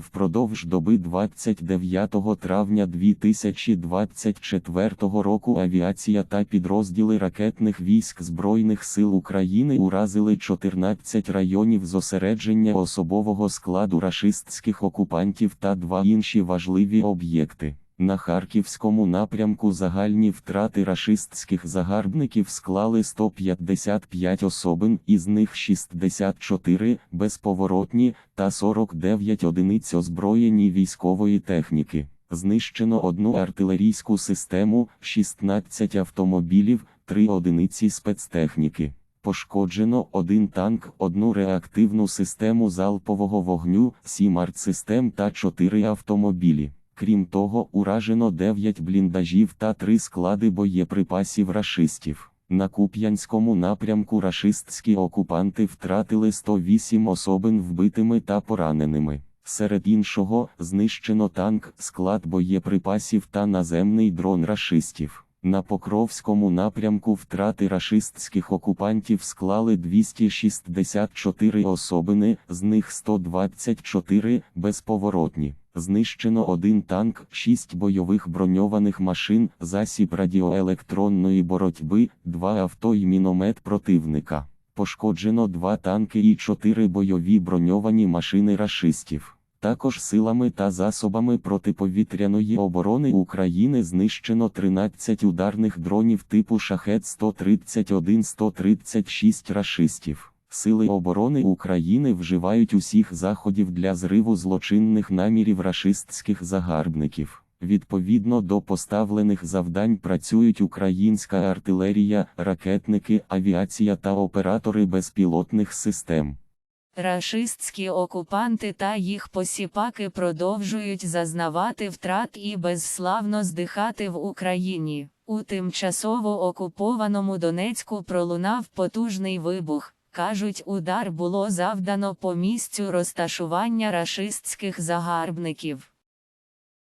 Впродовж доби 29 травня 2024 року авіація та підрозділи ракетних військ Збройних сил України уразили 14 районів зосередження особового складу рашистських окупантів та два інші важливі об'єкти. На Харківському напрямку загальні втрати рашистських загарбників склали 155 особин, із них 64 безповоротні та 49 одиниць озброєні військової техніки. Знищено одну артилерійську систему, 16 автомобілів, 3 одиниці спецтехніки. Пошкоджено один танк, одну реактивну систему залпового вогню, 7 артсистем та 4 автомобілі. Крім того, уражено 9 бліндажів та 3 склади боєприпасів рашистів. На Куп'янському напрямку рашистські окупанти втратили 108 особин вбитими та пораненими. Серед іншого, знищено танк, склад боєприпасів та наземний дрон рашистів. На Покровському напрямку втрати рашистських окупантів склали 264 особини, з них 124 безповоротні. Знищено один танк, 6 бойових броньованих машин, засіб радіоелектронної боротьби, два авто і міномет противника. Пошкоджено два танки і 4 бойові броньовані машини рашистів. Також силами та засобами протиповітряної оборони України знищено 13 ударних дронів типу шахет 131-136 рашистів. Сили оборони України вживають усіх заходів для зриву злочинних намірів рашистських загарбників. Відповідно до поставлених завдань працюють українська артилерія, ракетники, авіація та оператори безпілотних систем. Рашистські окупанти та їх посіпаки продовжують зазнавати втрат і безславно здихати в Україні. У тимчасово окупованому Донецьку пролунав потужний вибух. Кажуть, удар було завдано по місцю розташування рашистських загарбників.